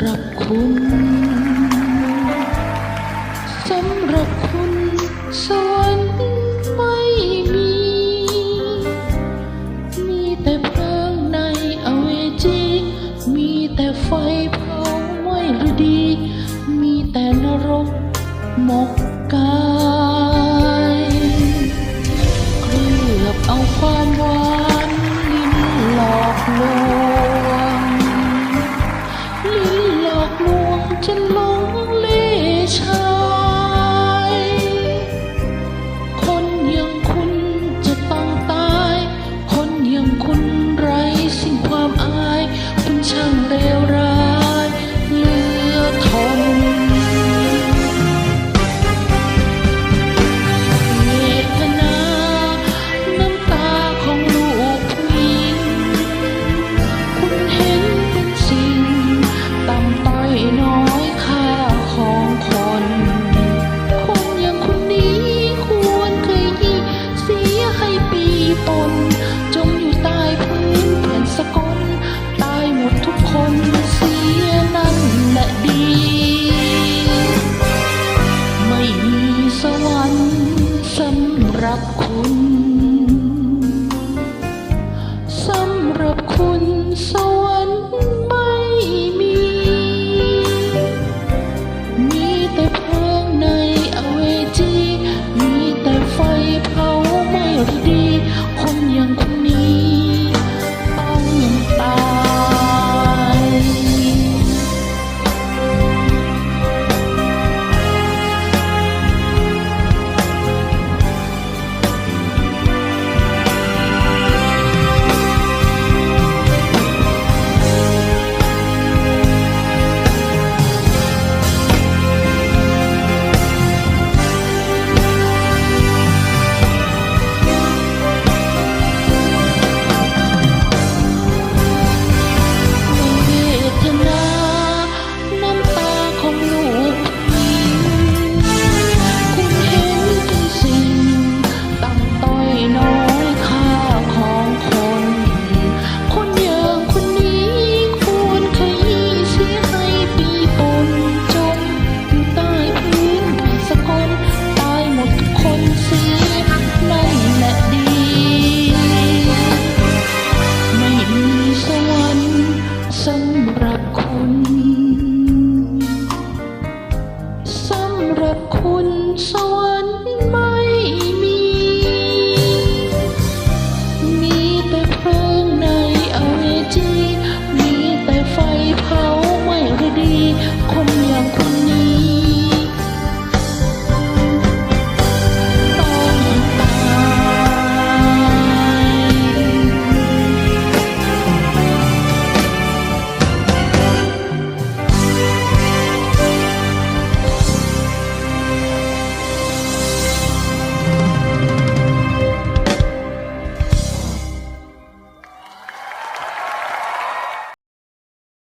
ำหรับคุณ สำหรับคุณสวรรค์ไม่มี มีแต่เพลิงในอเวจี มีแต่ไฟเผาไม่รดี มีแต่นรกหมกกายเคลือบเอาความหวานลิ้นหลอกลวง จากคุณ คสำหรับคุณสวรรค์ไม่มี มีแต่เพลิงในอเวจี มีแต่ไฟเผาไม่คดีน